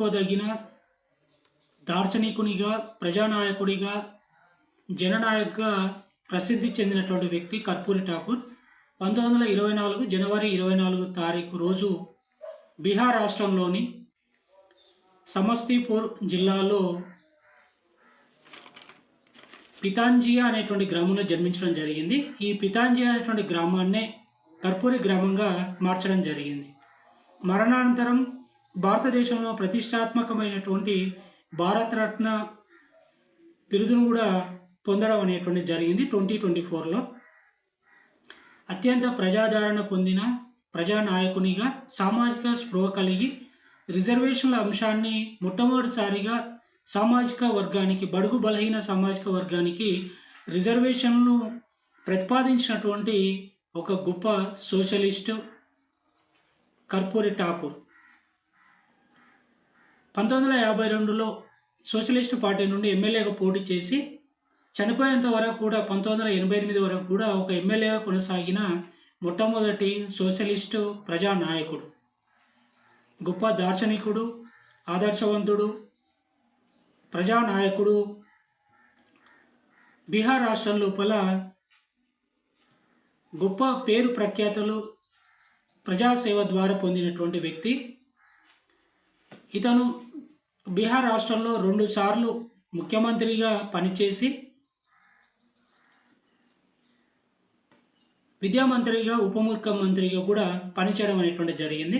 చెప్పుకోదగిన దార్శనికునిగా ప్రజానాయకుడిగా జననాయకుగా ప్రసిద్ధి చెందినటువంటి వ్యక్తి కర్పూరి ఠాకూర్. పంతొమ్మిది వందల ఇరవై నాలుగు జనవరి ఇరవై నాలుగు తారీఖు రోజు బీహార్ రాష్ట్రంలోని సమస్తీపూర్ జిల్లాలో పితాంజియా అనేటువంటి గ్రామంలో జన్మించడం జరిగింది. ఈ పితాంజియా అనేటువంటి గ్రామాన్నే కర్పూరి గ్రామంగా మార్చడం జరిగింది. మరణానంతరం భారతదేశంలో ప్రతిష్టాత్మకమైనటువంటి భారతరత్న బిరుదును కూడా పొందడం అనేటువంటి జరిగింది ట్వంటీ ట్వంటీ ఫోర్లో. అత్యంత ప్రజాదరణ పొందిన ప్రజానాయకునిగా సామాజిక స్పృహ కలిగి రిజర్వేషన్ల అంశాన్ని మొట్టమొదటిసారిగా సామాజిక వర్గానికి బడుగు బలహీన సామాజిక వర్గానికి రిజర్వేషన్ను ప్రతిపాదించినటువంటి ఒక గొప్ప సోషలిస్టు కర్పూరి ఠాకూర్. పంతొమ్మిది వందల యాభై రెండులో సోషలిస్టు పార్టీ నుండి ఎమ్మెల్యేగా పోటీ చేసి చనిపోయేంత వరకు కూడా పంతొమ్మిది వందల ఎనభై ఎనిమిది వరకు కూడా ఒక ఎమ్మెల్యేగా కొనసాగిన మొట్టమొదటి సోషలిస్టు ప్రజానాయకుడు. గొప్ప దార్శనికుడు ఆదర్శవంతుడు ప్రజానాయకుడు. బీహార్ రాష్ట్రం లోపల గొప్ప పేరు ప్రఖ్యాతలు ప్రజాసేవ ద్వారా పొందినటువంటి వ్యక్తి. ఇతను బీహార్ రాష్ట్రంలో రెండుసార్లు ముఖ్యమంత్రిగా పనిచేసి విద్యామంత్రిగా ఉప ముఖ్యమంత్రిగా కూడా పనిచేయడం అనేటువంటి జరిగింది.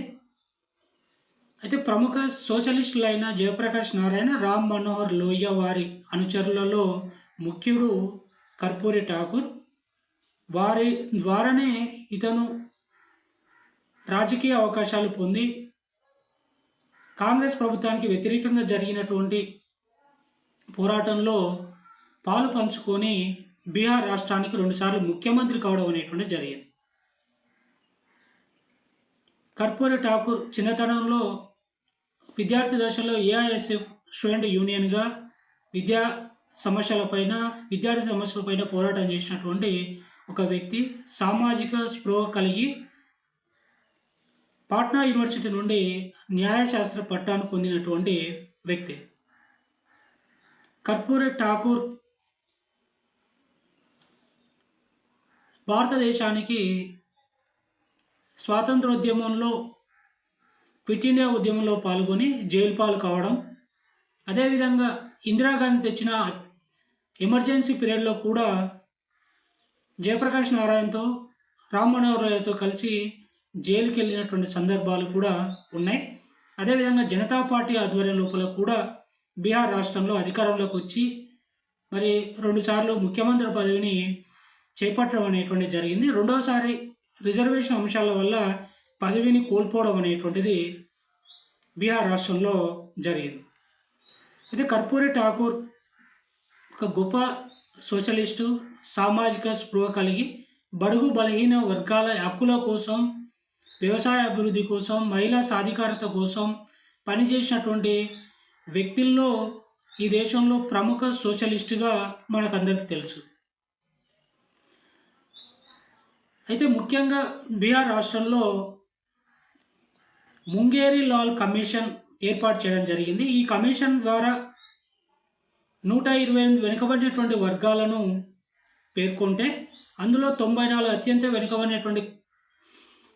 అయితే ప్రముఖ సోషలిస్టులైన జయప్రకాష్ నారాయణ రామ్ మనోహర్ లోయ వారి అనుచరులలో ముఖ్యుడు కర్పూరి ఠాకూర్. వారి ద్వారానే ఇతను రాజకీయ అవకాశాలు పొంది కాంగ్రెస్ ప్రభుత్వానికి వ్యతిరేకంగా జరిగినటువంటి పోరాటంలో పాలు పంచుకొని బీహార్ రాష్ట్రానికి రెండుసార్లు ముఖ్యమంత్రి కావడం అనేటువంటి జరిగింది. కర్పూరి ఠాకూర్ చిన్నతనంలో విద్యార్థి దశలో ఏఐఎస్ఎఫ్ స్టూడెంట్ యూనియన్గా విద్యా సమస్యలపైన విద్యార్థి సమస్యలపైన పోరాటం చేసినటువంటి ఒక వ్యక్తి సామాజిక స్పృహ కలిగి పాట్నా యూనివర్సిటీ నుండి న్యాయశాస్త్ర పట్టాను పొందినటువంటి వ్యక్తి. కర్పూరి ఠాకూర్ భారతదేశానికి స్వాతంత్రోద్యమంలో క్విట్ ఇండియా ఉద్యమంలో పాల్గొని జైలు పాలు కావడం అదేవిధంగా ఇందిరాగాంధీ తెచ్చిన ఎమర్జెన్సీ పీరియడ్లో కూడా జయప్రకాష్ నారాయణతో రామ్ మనోహర్ రాయ్తో కలిసి జైలుకి వెళ్ళినటువంటి సందర్భాలు కూడా ఉన్నాయి. అదేవిధంగా జనతా పార్టీ ఆధ్వర్యం లోపల కూడా బీహార్ రాష్ట్రంలో అధికారంలోకి వచ్చి మరి రెండుసార్లు ముఖ్యమంత్రి పదవిని చేపట్టడం అనేటువంటి జరిగింది. రెండోసారి రిజర్వేషన్ అంశాల వల్ల పదవిని కోల్పోవడం అనేటువంటిది బీహార్ రాష్ట్రంలో జరిగింది. అయితే కర్పూరి ఠాకూర్ ఒక గొప్ప సోషలిస్టు సామాజిక స్పృహ కలిగి బడుగు బలహీన వర్గాల హక్కుల కోసం వ్యవసాయ అభివృద్ధి కోసం మహిళా సాధికారత కోసం పనిచేసినటువంటి వ్యక్తుల్లో ఈ దేశంలో ప్రముఖ సోషలిస్టుగా మనకందరికీ తెలుసు. అయితే ముఖ్యంగా బీహార్ రాష్ట్రంలో ముంగేరి లాల్ కమిషన్ ఏర్పాటు చేయడం జరిగింది. ఈ కమిషన్ ద్వారా నూట ఇరవై ఎనిమిది వెనుకబడినటువంటి వర్గాలను పేర్కొంటే అందులో తొంభై నాలుగు అత్యంత వెనుకబడినటువంటి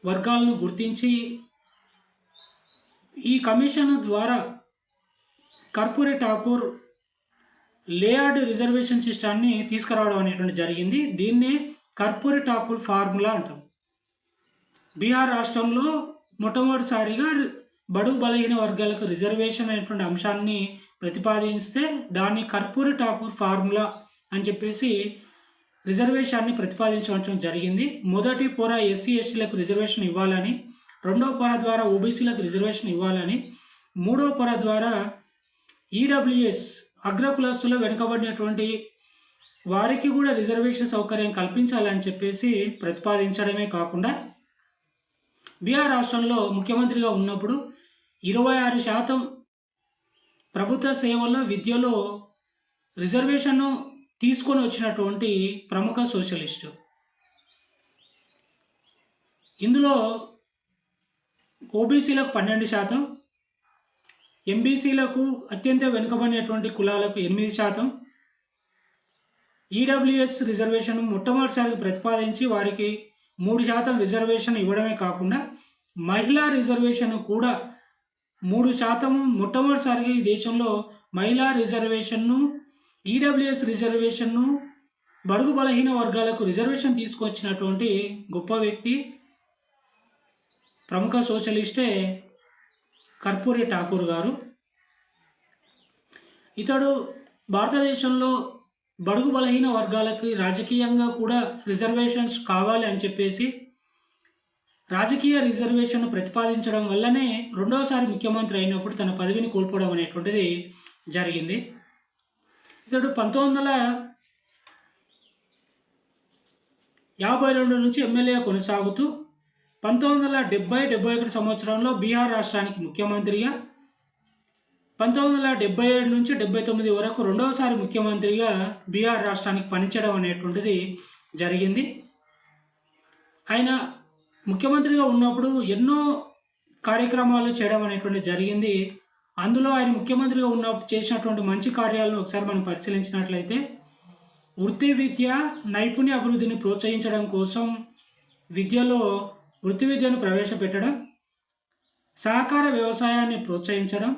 వర్గాలను గుర్తించి ఈ కమిషన్ ద్వారా కర్పూరి ఠాకూర్ లేఅర్డ్ రిజర్వేషన్ సిస్టాన్ని తీసుకురావడం అనేటువంటి జరిగింది. దీన్నే కర్పూరి ఠాకూర్ ఫార్ములా అంటాం. బీహార్ రాష్ట్రంలో మొట్టమొదటిసారిగా బడుగు బలహీన వర్గాలకు రిజర్వేషన్ అనేటువంటి అంశాన్ని ప్రతిపాదిస్తే దాన్ని కర్పూరి ఠాకూర్ ఫార్ములా అని చెప్పేసి రిజర్వేషన్ని ప్రతిపాదించడం జరిగింది. మొదటి పొర ఎస్సీ ఎస్టీలకు రిజర్వేషన్ ఇవ్వాలని రెండవ పొర ద్వారా ఓబీసీలకు రిజర్వేషన్ ఇవ్వాలని మూడవ పొర ద్వారా ఈడబ్ల్యూఎస్ అగ్రకులస్తులు వెనుకబడినటువంటి వారికి కూడా రిజర్వేషన్ సౌకర్యం కల్పించాలని చెప్పేసి ప్రతిపాదించడమే కాకుండా బీహార్ రాష్ట్రంలో ముఖ్యమంత్రిగా ఉన్నప్పుడు ఇరవై ఆరు శాతం ప్రభుత్వ సేవల్లో విద్యలో రిజర్వేషన్ను తీసుకొని వచ్చినటువంటి ప్రముఖ సోషలిస్టు. ఇందులో ఓబీసీలకు పన్నెండు శాతం ఎంబీసీలకు అత్యంత వెనుకబడినటువంటి కులాలకు ఎనిమిది శాతం ఈడబ్ల్యూఎస్ రిజర్వేషన్ మొట్టమొదటిసారి ప్రతిపాదించి వారికి మూడు శాతం రిజర్వేషన్ ఇవ్వడమే కాకుండా మహిళా రిజర్వేషన్ కూడా మూడు శాతం మొట్టమొదటిసారిగా ఈ దేశంలో మహిళా రిజర్వేషన్ను ఈడబ్ల్యూఎస్ రిజర్వేషన్ను బడుగు బలహీన వర్గాలకు రిజర్వేషన్ తీసుకొచ్చినటువంటి గొప్ప వ్యక్తి ప్రముఖ సోషలిస్టే కర్పూరి ఠాకూర్ గారు. ఇతడు భారతదేశంలో బడుగు బలహీన వర్గాలకి రాజకీయంగా కూడా రిజర్వేషన్స్ కావాలి అని చెప్పేసి రాజకీయ రిజర్వేషన్ ప్రతిపాదించడం వల్లనే రెండవసారి ముఖ్యమంత్రి అయినప్పుడు తన పదవిని కోల్పోవడం అనేటువంటిది జరిగింది. ఇతడు పంతొమ్మిది వందల యాభై రెండు నుంచి ఎమ్మెల్యే కొనసాగుతూ పంతొమ్మిది వందల డెబ్బై డెబ్బై ఒకటి సంవత్సరంలో బీహార్ రాష్ట్రానికి ముఖ్యమంత్రిగా పంతొమ్మిది వందల డెబ్బై ఏడు నుంచి డెబ్బై తొమ్మిది వరకు రెండవసారి ముఖ్యమంత్రిగా బీహార్ రాష్ట్రానికి పనిచేయడం అనేటువంటిది జరిగింది. ఆయన ముఖ్యమంత్రిగా ఉన్నప్పుడు ఎన్నో కార్యక్రమాలు చేయడం అనేటువంటిది జరిగింది. అందులో ఆయన ముఖ్యమంత్రిగా ఉన్నప్పుడు చేసినటువంటి మంచి కార్యాలను ఒకసారి మనం పరిశీలించినట్లయితే వృత్తి విద్య నైపుణ్య అభివృద్ధిని ప్రోత్సహించడం కోసం విద్యలో వృత్తి విద్యను ప్రవేశపెట్టడం సహకార వ్యవసాయాన్ని ప్రోత్సహించడం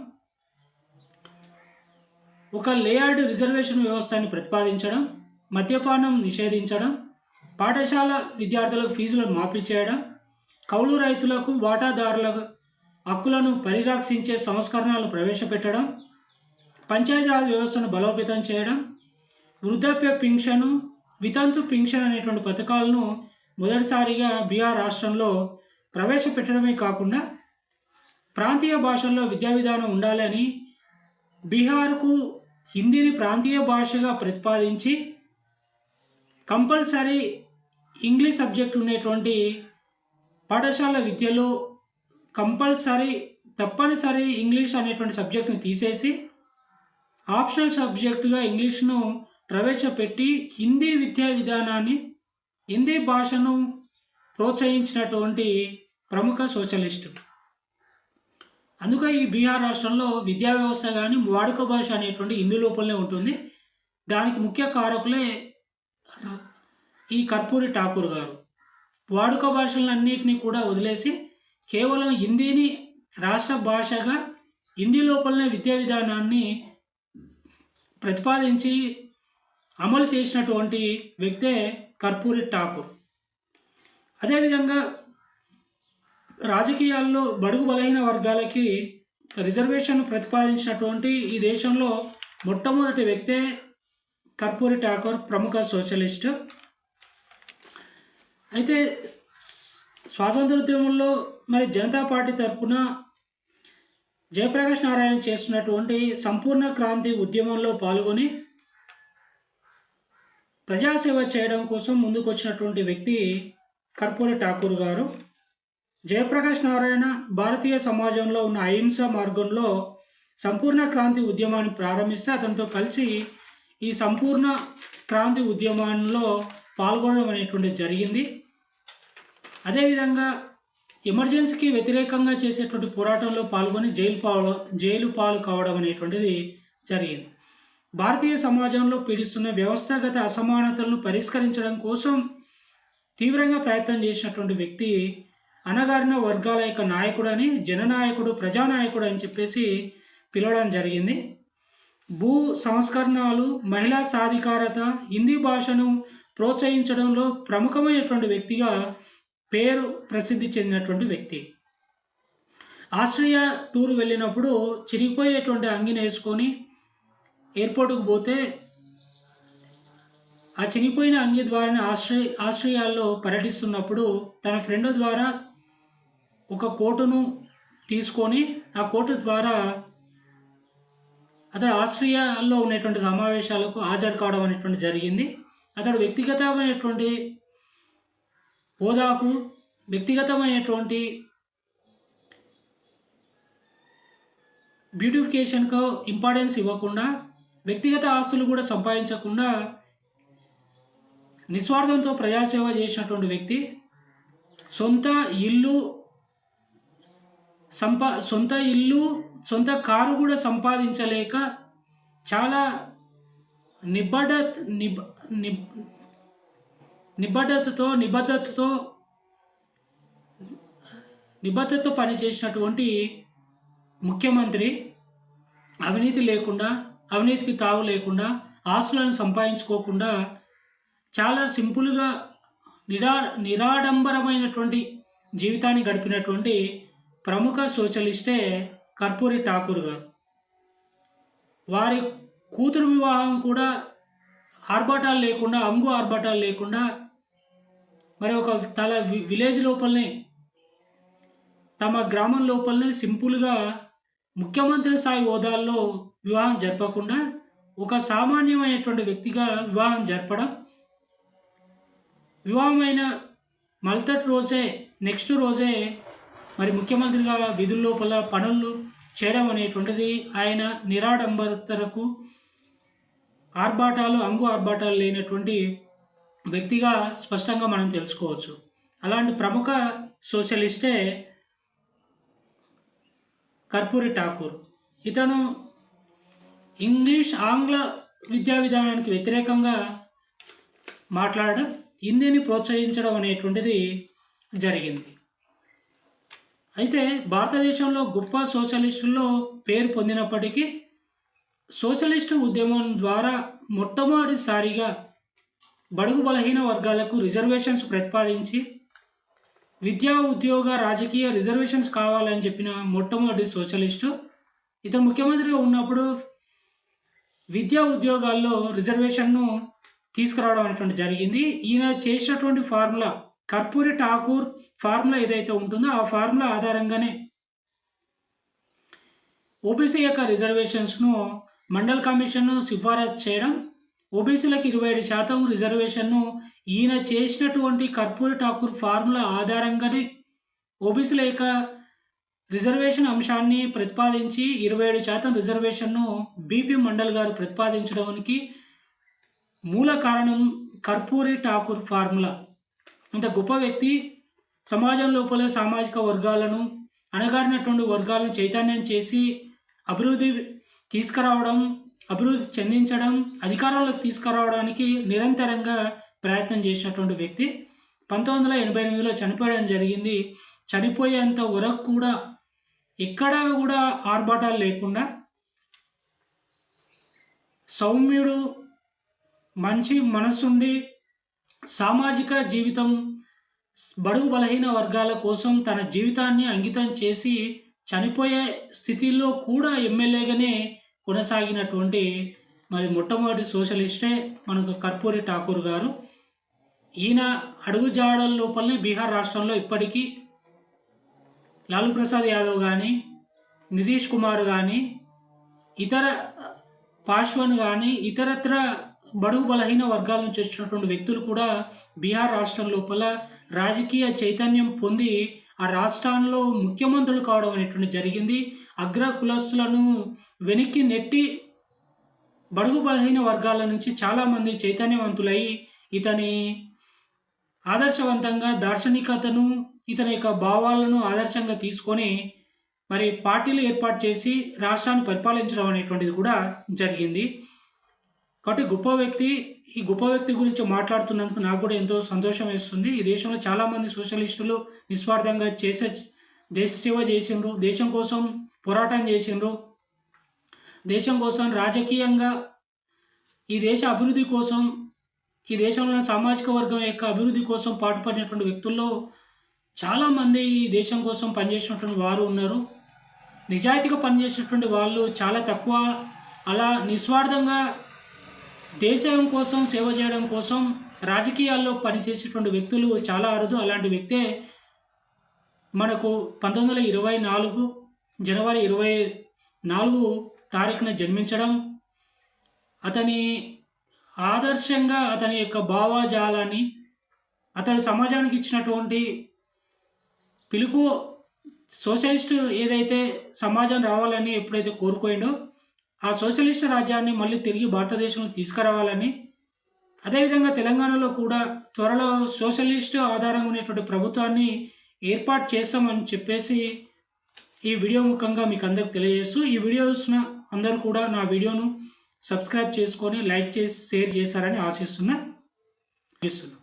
ఒక లేయర్డ్ రిజర్వేషన్ వ్యవస్థని ప్రతిపాదించడం మద్యపానం నిషేధించడం పాఠశాల విద్యార్థులకు ఫీజులను మాఫీ చేయడం కౌలు రైతులకు వాటాదారులకు హక్కులను పరిరక్షించే సంస్కరణలు ప్రవేశపెట్టడం పంచాయతీరాజ్ వ్యవస్థను బలోపేతం చేయడం వృద్ధాప్య పింఛను వితంతు పింఛన్ అనేటువంటి పథకాలను మొదటిసారిగా బీహార్ రాష్ట్రంలో ప్రవేశపెట్టడమే కాకుండా ప్రాంతీయ భాషల్లో విద్యా విధానం ఉండాలని బీహార్కు హిందీని ప్రాంతీయ భాషగా ప్రతిపాదించి కంపల్సరీ ఇంగ్లీష్ సబ్జెక్ట్ ఉండేటువంటి పాఠశాల విద్యలో కంపల్సరీ తప్పనిసరి ఇంగ్లీష్ అనేటువంటి సబ్జెక్ట్ని తీసేసి ఆప్షనల్ సబ్జెక్టుగా ఇంగ్లీష్ను ప్రవేశపెట్టి హిందీ విద్యా విధానాన్ని హిందీ భాషను ప్రోత్సహించినటువంటి ప్రముఖ సోషలిస్టు. అందుకే ఈ బీహార్ రాష్ట్రంలో విద్యా వ్యవస్థ కానీ వాడుక భాష అనేటువంటి హిందీ లోపలనే ఉంటుంది. దానికి ముఖ్య కారకులే ఈ కర్పూరి ఠాకూర్ గారు. వాడుక భాషలన్నింటినీ కూడా వదిలేసి కేవలం హిందీని రాష్ట్ర భాషగా హిందీ లోపలనే విద్యా విధానాన్ని ప్రతిపాదించి అమలు చేసినటువంటి వ్యక్తే కర్పూరి ఠాకూర్. అదేవిధంగా రాజకీయాల్లో బడుగు బలైన వర్గాలకి రిజర్వేషన్ ప్రతిపాదించినటువంటి ఈ దేశంలో మొట్టమొదటి వ్యక్తే కర్పూరి ఠాకూర్ ప్రముఖ సోషలిస్టు. అయితే స్వాతంత్రోద్యమంలో మరి జనతా పార్టీ తరఫున జయప్రకాష్ నారాయణ చేస్తున్నటువంటి సంపూర్ణ క్రాంతి ఉద్యమంలో పాల్గొని ప్రజాసేవ చేయడం కోసం ముందుకొచ్చినటువంటి వ్యక్తి కర్పూరి ఠాకూర్ గారు. జయప్రకాష్ నారాయణ భారతీయ సమాజంలో ఉన్న అహింస మార్గంలో సంపూర్ణ క్రాంతి ఉద్యమాన్ని ప్రారంభిస్తే అతనితో కలిసి ఈ సంపూర్ణ క్రాంతి ఉద్యమంలో పాల్గొనడం అనేటువంటిది జరిగింది. అదేవిధంగా ఎమర్జెన్సీకి వ్యతిరేకంగా చేసేటువంటి పోరాటంలో పాల్గొని జైలు పాలు జైలు పాలు కావడం అనేటువంటిది జరిగింది. భారతీయ సమాజంలో పీడిస్తున్న వ్యవస్థాగత అసమానతలను పరిష్కరించడం కోసం తీవ్రంగా ప్రయత్నం చేసినటువంటి వ్యక్తి అనగారిన వర్గాల యొక్క నాయకుడని జననాయకుడు ప్రజానాయకుడు అని చెప్పేసి పిలవడం జరిగింది. భూ సంస్కరణలు మహిళా సాధికారత హిందీ భాషను ప్రోత్సహించడంలో ప్రముఖమైనటువంటి వ్యక్తిగా పేరు ప్రసిద్ధి చెందినటువంటి వ్యక్తి. ఆస్ట్రియా టూర్ వెళ్ళినప్పుడు చిరిగిపోయేటువంటి అంగిని వేసుకొని ఎయిర్పోర్ట్కు పోతే ఆ చినిగిపోయిన అంగి ద్వారా ఆస్ట్రే ఆస్ట్రియాలో పర్యటిస్తున్నప్పుడు తన ఫ్రెండ్ ద్వారా ఒక కోటును తీసుకొని ఆ కోటు ద్వారా అతడు ఆస్ట్రియాలో ఉన్నటువంటి సమావేశాలకు హాజరు కావడం అనేటువంటి జరిగింది. అతడు వ్యక్తిగతమైనటువంటి హోదాకు వ్యక్తిగతమైనటువంటి బ్యూటిఫికేషన్కు ఇంపార్టెన్స్ ఇవ్వకుండా వ్యక్తిగత ఆస్తులు కూడా సంపాదించకుండా నిస్వార్థంతో ప్రజాసేవ చేసినటువంటి వ్యక్తి సొంత ఇల్లు సంపా సొంత ఇల్లు సొంత కారు కూడా సంపాదించలేక చాలా నిబద్ధ నిబ నిబ్ నిబద్ధతతో నిబద్ధతతో నిబద్ధతతో పనిచేసినటువంటి ముఖ్యమంత్రి అవినీతి లేకుండా అవినీతికి తావు లేకుండా ఆస్తులను సంపాదించుకోకుండా చాలా సింపుల్గా నిరా నిరాడంబరమైనటువంటి జీవితాన్ని గడిపినటువంటి ప్రముఖ సోషలిస్టే కర్పూరి ఠాకూర్ గారు. వారి కూతురు వివాహం కూడా ఆర్భాటాలు లేకుండా అంగు ఆర్భాటాలు లేకుండా మరి ఒక తల వి- విలేజ్ లోపలనే తమ గ్రామం లోపలనే సింపుల్గా ముఖ్యమంత్రి స్థాయి హోదాల్లో వివాహం జరపకుండా ఒక సామాన్యమైనటువంటి వ్యక్తిగా వివాహం జరపడం వివాహమైన మలతటి రోజే నెక్స్ట్ రోజే మరి ముఖ్యమంత్రిగా విధుల లోపల పనులు చేయడం అనేటువంటిది ఆయన నిరాడంబరతలకు ఆర్భాటాలు అంగు ఆర్భాటాలు లేనటువంటి వ్యక్తిగా స్పష్టంగా మనం తెలుసుకోవచ్చు. అలాంటి ప్రముఖ సోషలిస్టే కర్పూరి ఠాకూర్. ఇతను ఇంగ్లీష్ ఆంగ్ల విద్యా విధానానికి వ్యతిరేకంగా మాట్లాడడం హిందీని ప్రోత్సహించడం అనేటువంటిది జరిగింది. అయితే భారతదేశంలో గొప్ప సోషలిస్టుల్లో పేరు పొందినప్పటికీ సోషలిస్టు ఉద్యమం ద్వారా మొట్టమొదటిసారిగా బడుగు బలహీన వర్గాలకు రిజర్వేషన్స్ ప్రతిపాదించి విద్యా ఉద్యోగ రాజకీయ రిజర్వేషన్స్ కావాలని చెప్పిన మొట్టమొదటి సోషలిస్టు. ఇతను ముఖ్యమంత్రిగా ఉన్నప్పుడు విద్యా ఉద్యోగాల్లో రిజర్వేషన్ను తీసుకురావడం అనేటువంటి జరిగింది. ఈయన చేసినటువంటి ఫార్ములా కర్పూరి ఠాకూర్ ఫార్ములా ఏదైతే ఉంటుందో ఆ ఫార్ములా ఆధారంగానే ఓబీసీ యొక్క రిజర్వేషన్స్ను మండల్ కమిషన్ సిఫారసు చేయడం ఓబీసీలకు ఇరవై ఏడు శాతం రిజర్వేషన్ను ఈయన చేసినటువంటి కర్పూరి ఠాకూర్ ఫార్ములా ఆధారంగానే ఓబీసీల యొక్క రిజర్వేషన్ అంశాన్ని ప్రతిపాదించి ఇరవై ఏడు శాతం రిజర్వేషన్ను బీపీ మండల్ గారు ప్రతిపాదించడానికి మూల కారణం కర్పూరి ఠాకూర్ ఫార్ములా. అంత గొప్ప వ్యక్తి సమాజం లోపల సామాజిక వర్గాలను అణగారినటువంటి వర్గాలను చైతన్యం చేసి అభివృద్ధి తీసుకురావడం అభివృద్ధి చెందించడం అధికారంలోకి తీసుకురావడానికి నిరంతరంగా ప్రయత్నం చేసినటువంటి వ్యక్తి పంతొమ్మిది వందల ఎనభై ఎనిమిదిలో చనిపోయడం జరిగింది. చనిపోయేంత వరకు కూడా ఎక్కడా కూడా ఆర్భాటాలు లేకుండా సౌమ్యుడు మంచి మనసుండి సామాజిక జీవితం బడుగు బలహీన వర్గాల కోసం తన జీవితాన్ని అంకితం చేసి చనిపోయే స్థితిలో కూడా ఎమ్మెల్యేగానే కొనసాగినటువంటి మరి మొట్టమొదటి సోషలిస్టే మనకు కర్పూరి ఠాకూర్ గారు. ఈయన అడుగుజాడల లోపలనే బీహార్ రాష్ట్రంలో ఇప్పటికీ లాలూ ప్రసాద్ యాదవ్ కానీ నితీష్ కుమార్ కానీ ఇతర పాశ్వన్ కానీ ఇతరత్ర బడుగు బలహీన వర్గాల నుంచి వచ్చినటువంటి వ్యక్తులు కూడా బీహార్ రాష్ట్రం లోపల రాజకీయ చైతన్యం పొంది ఆ రాష్ట్రాల్లో ముఖ్యమంత్రులు కావడం అనేటువంటి జరిగింది. అగ్ర కులస్తులను వెనక్కి నెట్టి బడుగు బలహీన వర్గాల నుంచి చాలామంది చైతన్యవంతులై ఇతని ఆదర్శవంతంగా దార్శనికతను ఇతని యొక్క భావాలను ఆదర్శంగా తీసుకొని మరి పార్టీలు ఏర్పాటు చేసి రాష్ట్రాన్ని పరిపాలించడం అనేటువంటిది కూడా జరిగింది. కాబట్టి గొప్ప వ్యక్తి ఈ గొప్ప వ్యక్తి గురించి మాట్లాడుతున్నందుకు నాకు కూడా ఎంతో సంతోషం వేస్తుంది. ఈ దేశంలో చాలామంది సోషలిస్టులు నిస్వార్థంగా చేసే దేశ సేవ చేసిండ్రు దేశం కోసం పోరాటం చేసిండ్రు. దేశం కోసం రాజకీయంగా ఈ దేశ అభివృద్ధి కోసం ఈ దేశంలో సామాజిక వర్గం యొక్క అభివృద్ధి కోసం పాటుపడినటువంటి వ్యక్తుల్లో చాలామంది ఈ దేశం కోసం పనిచేసినటువంటి వారు ఉన్నారు. నిజాయితీగా పనిచేసినటువంటి వాళ్ళు చాలా తక్కువ. అలా నిస్వార్థంగా దేశం కోసం సేవ చేయడం కోసం రాజకీయాల్లో పనిచేసేటువంటి వ్యక్తులు చాలా అరుదు. అలాంటి వ్యక్తే మనకు పంతొమ్మిది వందల ఇరవై నాలుగు జనవరి ఇరవై నాలుగు తారీఖున జన్మించడం అతని ఆదర్శంగా అతని యొక్క భావాజాలాన్ని అతడు సమాజానికి ఇచ్చినటువంటి పిలుపు సోషలిస్ట్ ఏదైతే సమాజం రావాలని ఎప్పుడైతే కోరుకోయిండో ఆ సోషలిస్ట్ రాజ్యాన్ని మళ్ళీ తిరిగి భారతదేశంలో తీసుకురావాలని అదేవిధంగా తెలంగాణలో కూడా త్వరలో సోషలిస్ట్ ఆధారంగా ఉండేటువంటి ప్రభుత్వాన్ని ఏర్పాటు చేస్తామని చెప్పేసి ఈ వీడియో ముఖంగా మీకు అందరికి తెలియజేస్తూ ఈ వీడియో చూసిన అందరూ కూడా నా వీడియోను సబ్స్క్రైబ్ చేసుకొని లైక్ చేసి షేర్ చేశారని ఆశిస్తున్నా. చేస్తున్నా